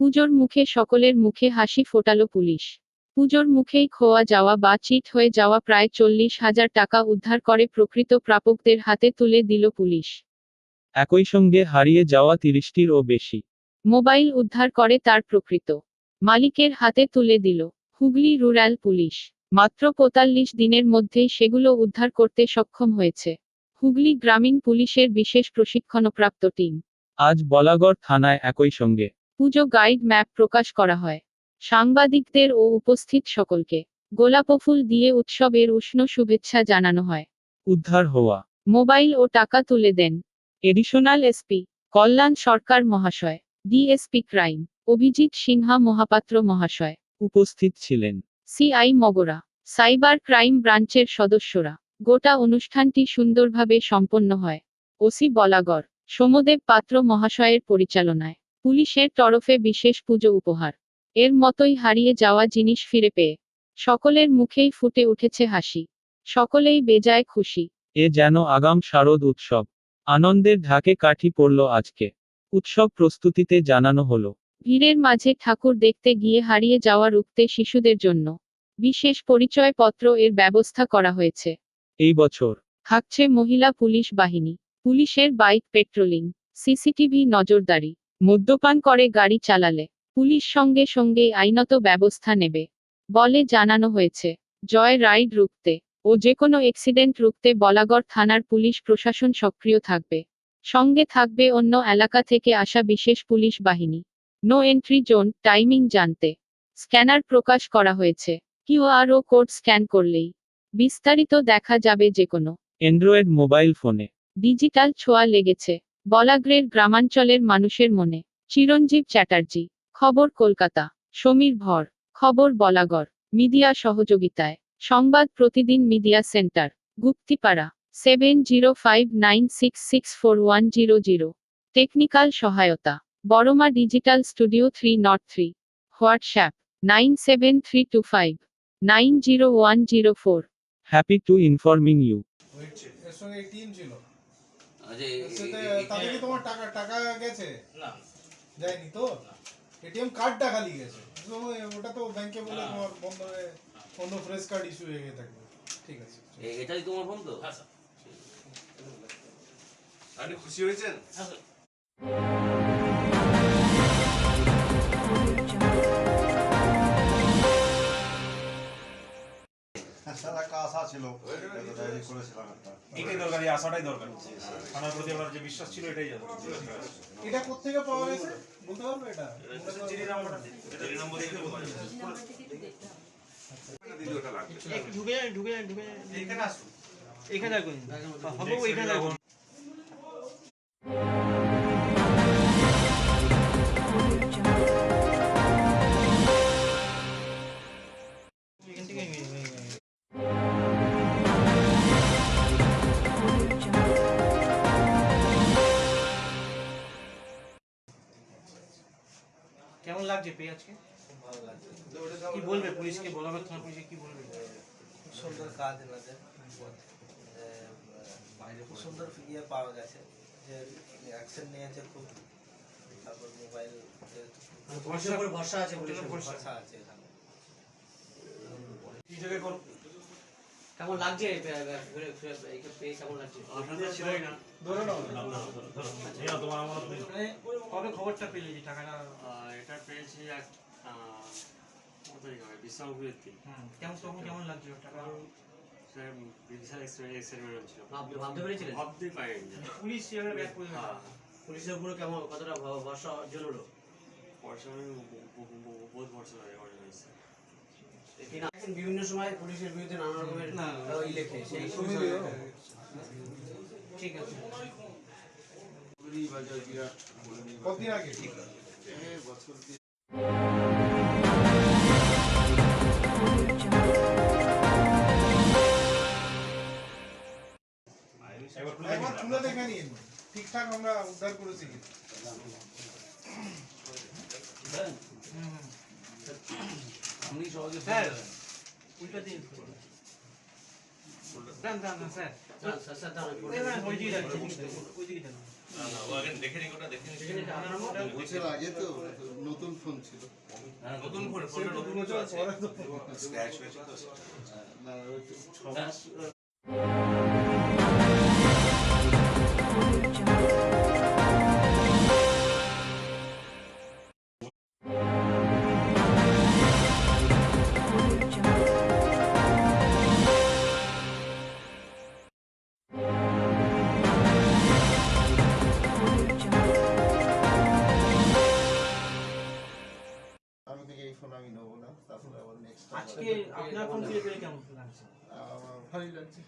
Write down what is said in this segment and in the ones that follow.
পুজোর মুখে সকলের মুখে হাসি ফোটালো পুলিশ। পুজোর মুখেই খোয়া যাওয়া বা চিট হয়ে যাওয়া প্রায় চল্লিশ হাজার টাকা উদ্ধার করে প্রকৃত প্রাপকদের হাতে তুলে দিল পুলিশ। একই সঙ্গে হারিয়ে যাওয়া তিরিশটিরও বেশি। মোবাইল উদ্ধার করে তার প্রকৃত। মালিকের হাতে তুলে দিল। Hooghly rural police. মাত্র পঁয়তাল্লিশ দিনের মধ্যেই সেগুলো উদ্ধার করতে সক্ষম হয়েছে। হুগলি গ্রামীণ পুলিশের বিশেষ প্রশিক্ষণপ্রাপ্ত টিম। আজ বলাগড় থানায় একই সঙ্গে। পুজো গাইড ম্যাপ প্রকাশ করা হয়। সাংবাদিকদের ও উপস্থিত সকলকে গোলাপফুল দিয়ে উৎসবের উষ্ণ শুভেচ্ছা জানানো হয়। উদ্ধার হওয়া। মোবাইল ও টাকা তুলে দেন। এডিশনাল এসপি কল্যাণ সরকার মহাশয়। ডিএসপি ক্রাইম অভিজিৎ সিনহা মহাপাত্র মহাশয়। উপস্থিত ছিলেন। সিআই মগরা সাইবার ক্রাইম ব্রাঞ্চের সদস্যরা। গোটা অনুষ্ঠানটি সুন্দরভাবে সম্পন্ন হয়। ওসি বলাগড় সোমদেব পাত্র মহাশয়ের পরিচালনায়। পুলিশের তরফে বিশেষ পুজো উপহার। এর মতোই হারিয়ে যাওয়া জিনিস ফিরে পেয়ে। সকলের মুখেই ফুটে উঠেছে হাসি। সকলেই বেজায় খুশি। এ যেন আগাম শারদ উৎসব। আনন্দের ঢাকে কাঠি পড়ল আজকে। উৎসব প্রস্তুতিতে জানানো হলো। ভিড়ের মাঝে ঠাকুর দেখতে গিয়ে হারিয়ে যাওয়া রুখতে শিশুদের জন্য। বিশেষ পরিচয়পত্র এর ব্যবস্থা করা হয়েছে। এই বছর। থাকছে মহিলা পুলিশ বাহিনী। পুলিশের বাইক পেট্রোলিং। সিসিটিভি নজরদারি। মদ্যপান করে গাড়ি চালালে পুলিশ সঙ্গে সঙ্গে আইনত ব্যবস্থা নেবে বলে জানানো হয়েছে। জয় রাইড রুখতে ও যে কোনো অ্যাক্সিডেন্ট রুখতে বলাগড় থানার পুলিশ প্রশাসন সক্রিয় থাকবে। সঙ্গে থাকবে অন্য এলাকা থেকে আসা বিশেষ পুলিশ বাহিনী। নো এন্ট্রি জোন টাইমিং জানতে। স্ক্যানার প্রকাশ করা হয়েছে। কিউআর ও কোড স্ক্যান করলেই বিস্তারিত দেখা যাবে যে কোনো অ্যান্ড্রয়েড মোবাইল ফোনে। ডিজিটাল ছোঁয়া লেগেছে। বলাগ্রের গ্রামাঞ্চলের মানুষের মনে। চিরঞ্জীব চ্যাটার্জি খবর কলকাতা সমীর ভর খবর বলাগড় মিডিয়া সহযোগিতায় Sangbad Pratidin media centre Guptipara seven zero five nine six six four one zero zero. Technical সহায়তা Boroma digital studio three not three WhatsApp nine seven three two five nine zero one zero four. Happy to informing you এর সঙ্গে ATM ছিল। তাতে কি তোমার টাকা টাকা গেছে? না। যায়নি তো? এটিএম কার্ডটা খালি গেছে। ওটা তো ব্যাংকে বলে তোমার বন্ধ হয়ে অন্য ফ্রেশ কার্ড ইস্যু হয়ে গিয়ে থাকবে। ঠিক আছে। এটাই তোমার ফোন তো? হ্যাঁ স্যার। আপনি খুশি হয়েছেন? হ্যাঁ স্যার। আশা ছিল ডায়েরি করেছিলাম একটা এটাই দরকার এই আশাটাই দরকার। থানার প্রতি আমার যে বিশ্বাস ছিল এটাই যাবে। এটা কোত্থেকে পাওয়া গেছে? বলতে পারবে এটা? চিনি নাম্বারটা এটা নম্বরে বোঝা যাবে দিদি ঢুকে যান ঢুকে যান ঢুকে যান। এইখানে আসুন। এখানে রাখুন হবে এখানে রাখুন লাগছে পেয়ে আজকে? কি বলবে পুলিশকে বলাবে? থানা পুলিশে কি বলবে? সুন্দর কাজ এনাদের। বাইরে খুব সুন্দর ইয়ে পাওয়া গেছে যে অ্যাকশন নিয়েছে খুব। তারপর মোবাইল ভরসা আছে ভরসা আছে এখানে। কেমন লাগছে? ঘুরে ঘুরে পেয়ে কেমন লাগছে? না। ধরে এই নাও, তোমার আমার মানে কবে খবরটা পেলে যে টাকাটা? এটা পেয়েছি এক দিন। কেমন তখন কেমন লাগছিল টাকা সেটা বিশাল এক্সপেরিমেন্ট ছিল। ভাবতে ভাবতে পেরেছিলেন? পারিনি। পুলিশ যেভাবে ব্যাক করে হ্যাঁ। পুলিশের উপরে কেমন কতটা ভরসা ব- ব- বহুত অর্ডার হয়েছে। বিভিন্ন সময় পুলিশের বিরুদ্ধে নানা রকমের ই লেখে সেই ঠিক আছে। কতদিন আগে? একবার দিন। দেখে নিন। ঠিকঠাক আমরা উদ্ধার করেছি। কি স্যার উল্টা দিন দান দান দান স্যার স্যার, স্যার, স্যার, ওই দিকে ওই দিকে যান বছর আগে তো নতুন ফোন ছিল হ্যাঁ, নতুন ফোন ফোনটা নতুন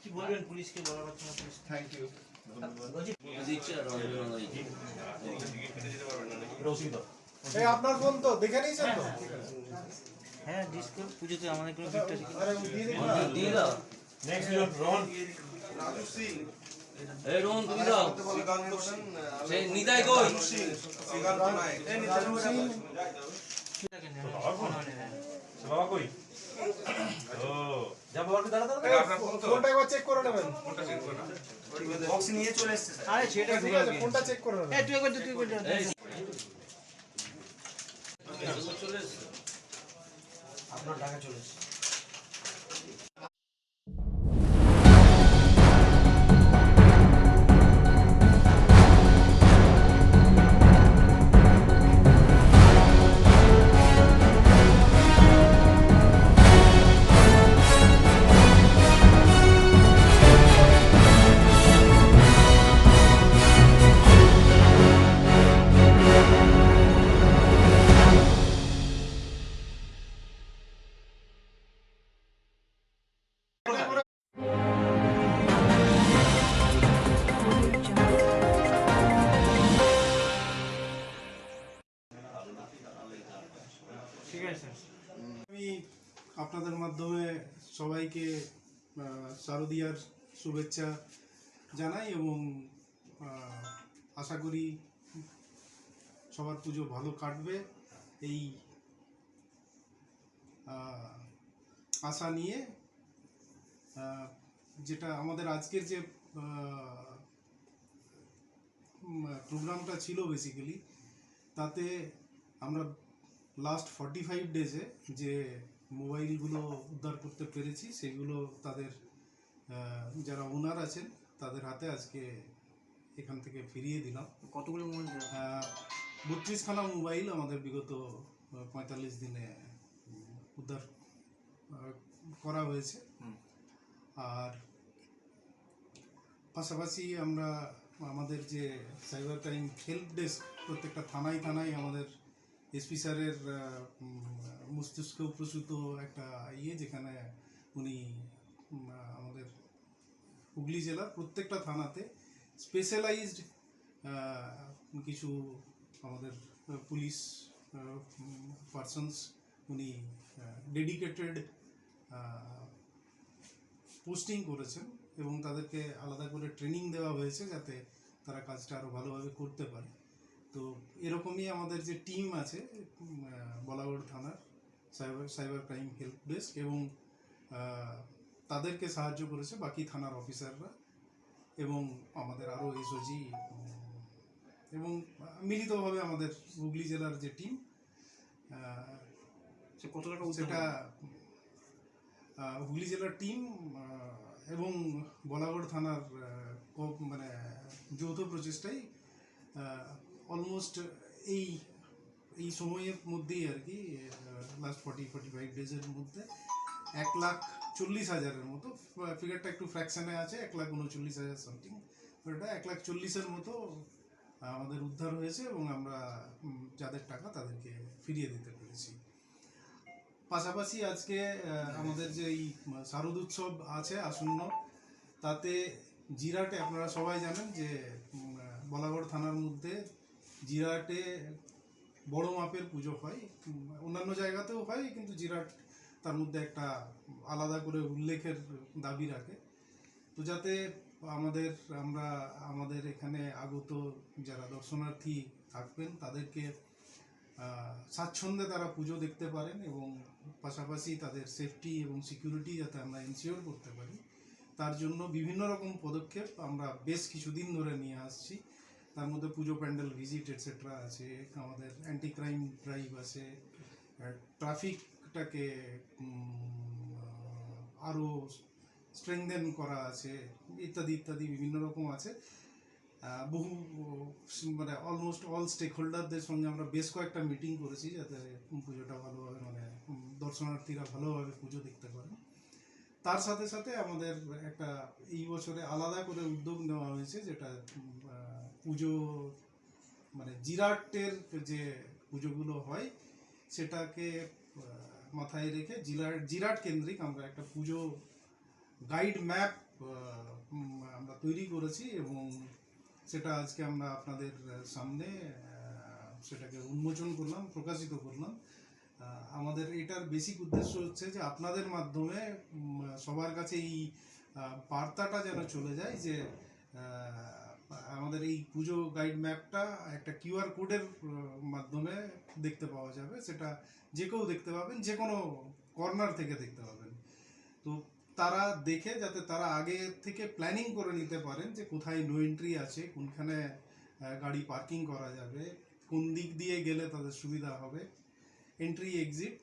কি বলবেন পুলিশকে বলাবার থানা পুলিশ থ্যাংক ইউ আপনার ফোন তো দেখে নিয়েছেন তো? হ্যাঁ ডিসকাউ পুজোতে আমাদের কোনো গিফট আছে দিয়ে না দিয়ে দাও। নেক্সট রন এই রোহন তুমি দাও। সেই নিতাই কই? বাবা কই? ও। যা বাবাকে দাঁড়া দাঁড়া ফোনটা একবার চেক করে নেবেন। বক্স নিয়ে চলে এসেছে স্যার। সেটা ঠিক আছে ফোনটা চেক করে নেবেন। তুই একবার দে, তুই একবার দে। এই আপনার টাকা চলে এসেছে। মাধ্যমে সবাইকে শারদীয়ার শুভেচ্ছা জানাই এবং আশা করি সবার পুজো ভালো কাটবে। এই আশা নিয়ে যেটা আমাদের আজকের যে প্রোগ্রামটা ছিল বেসিক্যালি তাতে আমরা লাস্ট ফর্টি ফাইভ ডেজে যে মোবাইলগুলো উদ্ধার করতে পেরেছি সেগুলো তাদের যারা ওনার আছেন তাদের হাতে আজকে এখান থেকে ফিরিয়ে দিলাম। কতগুলো মোবাইল বত্রিশখানা মোবাইল আমাদের বিগত পঁয়তাল্লিশ দিনে উদ্ধার করা হয়েছে। আর পাশাপাশি আমরা আমাদের যে সাইবার ক্রাইম হেল্প ডেস্ক প্রত্যেকটা থানায় থানায় আমাদের এসপি স্যারের মস্তিষ্ক প্রসূত একটা ইয়ে যেখানে উনি আমাদের হুগলি জেলার প্রত্যেকটা থানাতে স্পেশালাইজড কিছু আমাদের পুলিশ পার্সনস উনি ডেডিকেটেড পোস্টিং করেছেন এবং তাদেরকে আলাদা করে ট্রেনিং দেওয়া হয়েছে যাতে তারা কাজটা আরও ভালোভাবে করতে পারে। তো এরকমই আমাদের যে টিম আছে বলাগড় থানার cyber cyber crime help desk এবং তাদেরকে সাহায্য করেছে বাকি থানার অফিসাররা এবং আমাদের আরও এসওজি এবং মিলিতভাবে আমাদের হুগলি জেলার যে টিম সে কত টাকা সেটা হুগলি জেলার টিম এবং বলাগড় থানার মানে যৌথ প্রচেষ্টায় অলমোস্ট এই এই সময়ের মধ্যেই আর কি লাস্ট ফর্টি ফর্টি ফাইভ ডেজের মধ্যে এক লাখ চল্লিশ হাজারের মতো ফিগারটা একটু ফ্র্যাকশানে আছে, এক লাখ উনচল্লিশ হাজার সামথিং ওটা এক লাখ চল্লিশের মতো আমাদের উদ্ধার হয়েছে এবং আমরা যাদের টাকা তাদেরকে ফিরিয়ে দিতে পেরেছি। পাশাপাশি আজকে আমাদের যে এই শারদ উৎসব আছে আসন্ন, তাতে জিরাটে আপনারা সবাই জানেন যে বলাগড় থানার মধ্যে জিরাটে বড় মাপের পুজো হয়। অন্যান্য জায়গাতেও হয়, কিন্তু জিরাট তার মধ্যে একটা আলাদা করে উল্লেখের দাবি রাখে। তো যাতে আমাদের, আমরা আমাদের এখানে আগত যারা দর্শনার্থী থাকবেন, তাদেরকে স্বাচ্ছন্দ্যে তারা পুজো দেখতে পারেন এবং পাশাপাশি তাদের সেফটি এবং সিকিউরিটি যাতে আমরা এনশিওর করতে পারি। তার জন্য বিভিন্ন রকম পদক্ষেপ আমরা বেশ কিছুদিন ধরে নিয়ে আসছি। তার মধ্যে পুজো প্যান্ডেল ভিজিট এটসেট্রা আছে। আমাদের অ্যান্টি ক্রাইম ড্রাইভ আছে ট্রাফিকটাকে আরও স্ট্রেংদেন করা আছে, ইত্যাদি ইত্যাদি বিভিন্ন রকম আছে। বহু মানে অলমোস্ট অল স্টেক হোল্ডারদের সঙ্গে আমরা বেশ কয়েকটা মিটিং করেছি যাতে পুজোটা ভালোভাবে মানে দর্শনার্থীরা ভালোভাবে পুজো দেখতে পারেন তার সাথে সাথে আমাদের একটা, এই বছরে আলাদা করে উদ্যোগ নেওয়া হয়েছে, যেটা পুজো মানে জিরাটের যে পুজোগুলো হয়, সেটাকে মাথায় রেখে জিরাট জিরাট কেন্দ্রিক আমরা একটা পুজো গাইড ম্যাপ আমরা তৈরি করেছি এবং সেটা আজকে আমরা আপনাদের সামনে সেটাকে উন্মোচন করলাম, প্রকাশিত করলাম। আমাদের এটার বেসিক উদ্দেশ্য হচ্ছে যে আপনাদের মাধ্যমে সবার কাছে এই বার্তাটা যেন চলে যায় যে আমাদের এই পুজো গাইড ম্যাপটা একটা কিউআর কোডের মাধ্যমে দেখতে পাওয়া যাবে। সেটা যে কেউ দেখতে পাবেন, যে কোনো কর্নার থেকে দেখতে পাবেন। তো তারা দেখে, যাতে তারা আগে থেকে প্ল্যানিং করে নিতে পারেন যে কোথায় নো এন্ট্রি আছে, কোনখানে গাড়ি পার্কিং করা যাবে, কোন দিক দিয়ে গেলে তাদের সুবিধা হবে এন্ট্রি এক্সিট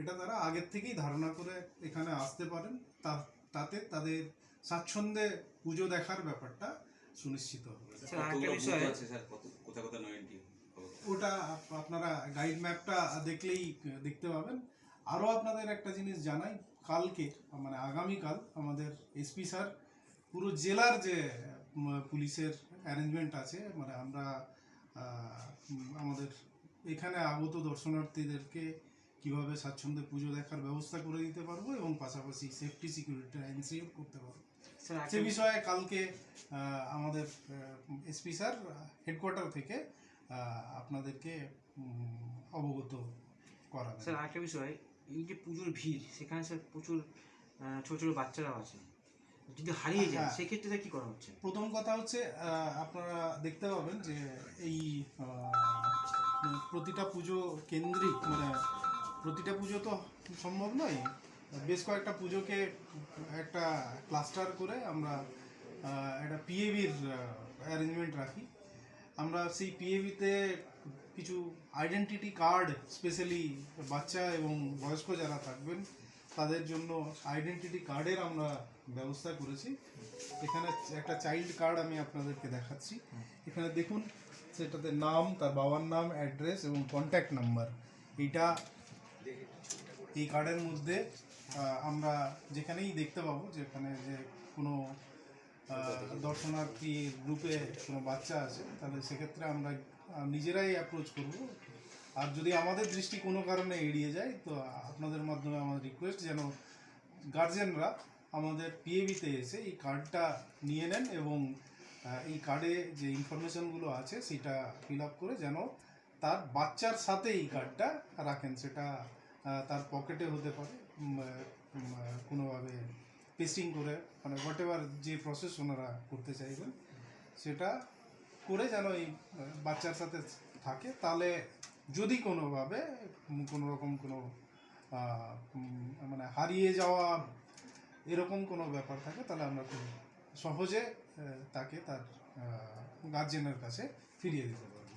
এটা তারা আগের থেকেই ধারণা করে এখানে আসতে পারেন। তাতে তাদের স্বাচ্ছন্দ্যে পুজো দেখার ব্যাপারটা সুনিশ্চিত হবে। ওটা আপনারা গাইড ম্যাপটা দেখলেই দেখতে পাবেন। আরও আপনাদের একটা জিনিস জানাই কালকে মানে আগামীকাল আমাদের এসপি স্যার পুরো জেলার যে পুলিশের অ্যারেঞ্জমেন্ট আছে মানে আমরা আহ, আমাদের এখানে আগত দর্শনার্থীদেরকে কীভাবে স্বাচ্ছন্দ্যে পুজো দেখার ব্যবস্থা করে দিতে পারব এবং পাশাপাশি সেফটি সিকিউরিটি এনসিওর করতে পারব। সে বিষয়ে কালকে আমাদের এসপি স্যার হেডকোয়ার্টার থেকে আপনাদেরকে অবগত করা স্যার আরেকটা বিষয় এই যে পুজোর ভিড় সেখানে স্যার প্রচুর ছোট ছোট বাচ্চারাও আছে। যদি হারিয়ে যায় হ্যাঁ। সেক্ষেত্রে স্যার কি করা হচ্ছে? প্রথম কথা হচ্ছে আপনারা দেখতে পাবেন যে এই প্রতিটা পুজো কেন্দ্রিক মানে প্রতিটা পুজো তো সম্ভব নয় বেশ কয়েকটা পুজোকে একটা ক্লাস্টার করে আমরা একটা পিএভির অ্যারেঞ্জমেন্ট রাখি। আমরা সেই পিএভিতে কিছু আইডেন্টিটি কার্ড স্পেশালি বাচ্চা এবং বয়স্ক যারা থাকবেন, তাদের জন্য আইডেন্টিটি কার্ডের আমরা ব্যবস্থা করেছি। এখানে একটা চাইল্ড কার্ড আমি আপনাদেরকে দেখাচ্ছি। এখানে দেখুন, সেটাতে নাম, তার বাবার নাম অ্যাড্রেস এবং কন্ট্যাক্ট নাম্বার এইটা এই কার্ডের মধ্যে আমরা যেখানেই দেখতে পাবো, যেখানে যে কোনো দর্শনার্থী গ্রুপে কোনো বাচ্চা আছে, তাহলে সেক্ষেত্রে আমরা নিজেরাই অ্যাপ্রোচ করব। আর যদি আমাদের দৃষ্টি কোনো কারণে এড়িয়ে যায়, তো আপনাদের মাধ্যমে আমার রিকোয়েস্ট যেন গার্জেনরা আমাদের পিএবিতে এসে এই কার্ডটা নিয়ে নেন এবং এই কার্ডে যে ইনফরমেশনগুলো আছে, সেটা ফিল আপ করে যেন তার বাচ্চার সাথে এই কার্ডটা রাখেন। সেটা তার পকেটে হতে পারে। কোনোভাবে পেস্টিং করে মানে হোয়াট এভার যে প্রসেস ওনারা করতে চাইবেন, সেটা করে যেন এই বাচ্চার সাথে থাকে, তাহলে যদি কোনোভাবে কোনো রকম কোনো মানে হারিয়ে যাওয়া এরকম কোনো ব্যাপার থাকে, তাহলে আমরা খুব সহজে তাকে তার গার্জেনের কাছে ফিরিয়ে দিতে পারব।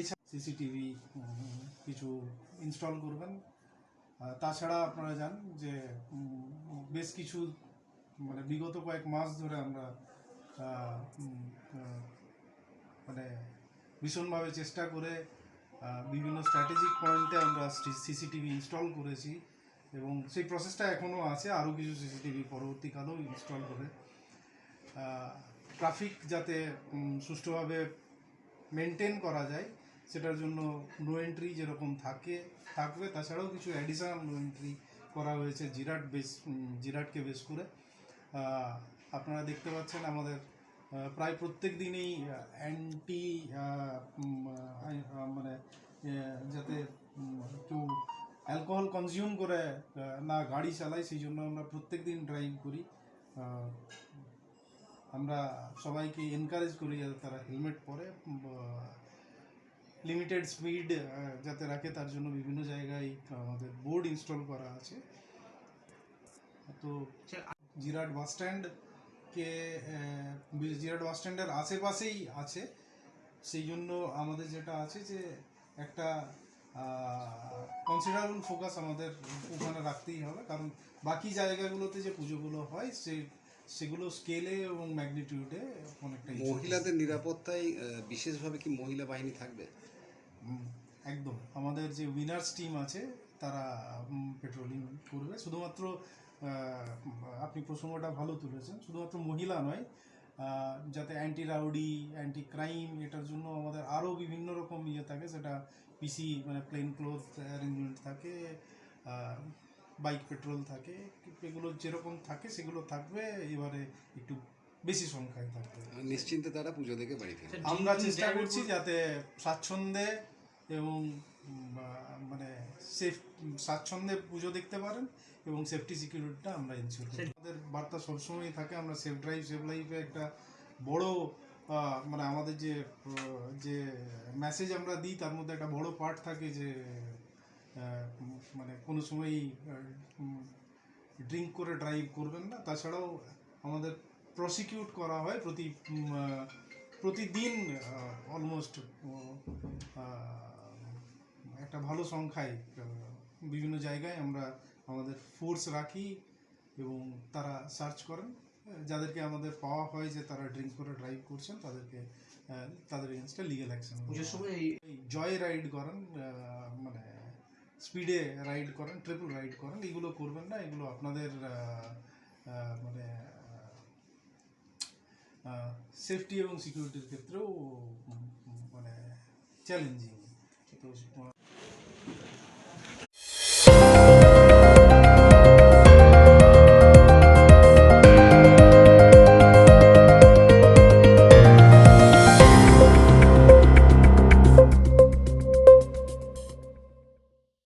এছাড়া সিসিটিভি কিছু ইনস্টল করবেন। তাছাড়া আপনারা জান যে বেশ কিছু মানে বিগত কয়েক মাস ধরে আমরা মানে ভীষণভাবে চেষ্টা করে বিভিন্ন স্ট্র্যাটেজিক পয়েন্টে আমরা সিসিটিভি ইনস্টল করেছি এবং সেই প্রসেসটা এখনও আছে। আরও কিছু সিসিটিভি পরবর্তীকালেও ইনস্টল করে ট্রাফিক যাতে সুষ্ঠুভাবে মেনটেন করা যায় সেটার জন্য নো এন্ট্রি যেরকম থাকে, থাকবে। তাছাড়াও কিছু অ্যাডিশনাল নো এন্ট্রি করা হয়েছে জিরাট বেস জিরাটকে বেস করে। আপনারা দেখতে পাচ্ছেন আমাদের প্রায় প্রত্যেক দিনই অ্যান্টি মানে যাতে কেউ অ্যালকোহল কনজিউম করে না গাড়ি চালায়, সেই জন্য আমরা প্রত্যেক দিন ড্রাইভ করি। আমরা সবাইকে এনকারেজ করি যাতে তারা হেলমেট পরে লিমিটেড স্পিড যাতে রাখে, তার জন্য বিভিন্ন জায়গায় আমাদের বোর্ড ইনস্টল করা আছে। তো জিরাট বাস স্ট্যান্ডকে জিরাট বাস স্ট্যান্ডের আশেপাশেই আছে। সেই জন্য আমাদের যেটা আছে যে, একটা কনসিডারেবল ফোকাস আমাদের ওখানে রাখতেই হবে। কারণ বাকি জায়গাগুলোতে যে পুজোগুলো হয়, সে, সেগুলো স্কেলে এবং ম্যাগনিটিউডে অনেকটাই মহিলাদের নিরাপত্তায় বিশেষভাবে কি মহিলা বাহিনী থাকবে? একদম। আমাদের যে উইনার্স টিম আছে তারা পেট্রোলিং করবে। শুধুমাত্র আপনি প্রসঙ্গটা ভালো তুলেছেন। শুধুমাত্র মহিলা নয় যাতে অ্যান্টি রাউডি অ্যান্টি ক্রাইম এটার জন্য আমাদের আরও বিভিন্ন রকম ইয়ে থাকে। সেটা পিসি মানে প্লেন ক্লোথ অ্যারেঞ্জমেন্ট থাকে বাইক পেট্রোল থাকে এগুলো যেরকম থাকে সেগুলো থাকবে। এবারে একটু বেশি সংখ্যায় থাকবে। নিশ্চিন্তে তারা পুজো দেখে বাড়ি আমরা চেষ্টা করছি যাতে স্বাচ্ছন্দ্যে এবং মানে সেফ স্বাচ্ছন্দ্যে পুজো দেখতে পারেন এবং সেফটি সিকিউরিটিটা আমরা ইনশিওর করি। আমাদের বার্তা সবসময় থাকে আমরা সেফ ড্রাইভ সেফ লাইফে একটা বড় মানে আমাদের যে যে মেসেজ আমরা দিই তার মধ্যে একটা বড় পার্ট থাকে যে মানে কোনো সময়ই ড্রিঙ্ক করে ড্রাইভ করবেন না। তাছাড়াও আমাদের প্রসিকিউট করা হয় প্রতি প্রতিদিন অলমোস্ট একটা ভালো সংখ্যায় বিভিন্ন জায়গায় আমরা আমাদের ফোর্স রাখি এবং তারা সার্চ করেন। যাদেরকে আমাদের পাওয়া হয় যে তারা ড্রিঙ্ক করে ড্রাইভ করছেন তাদেরকে তাদের এগেনস্টে লিগেল অ্যাকশন পুজোর সময় এই জয় রাইড করেন মানে স্পিডে রাইড করেন ট্রিপল রাইড করেন এগুলো করবেন না এগুলো আপনাদের মানে সেফটি এবং সিকিউরিটির ক্ষেত্রেও মানে চ্যালেঞ্জিং তো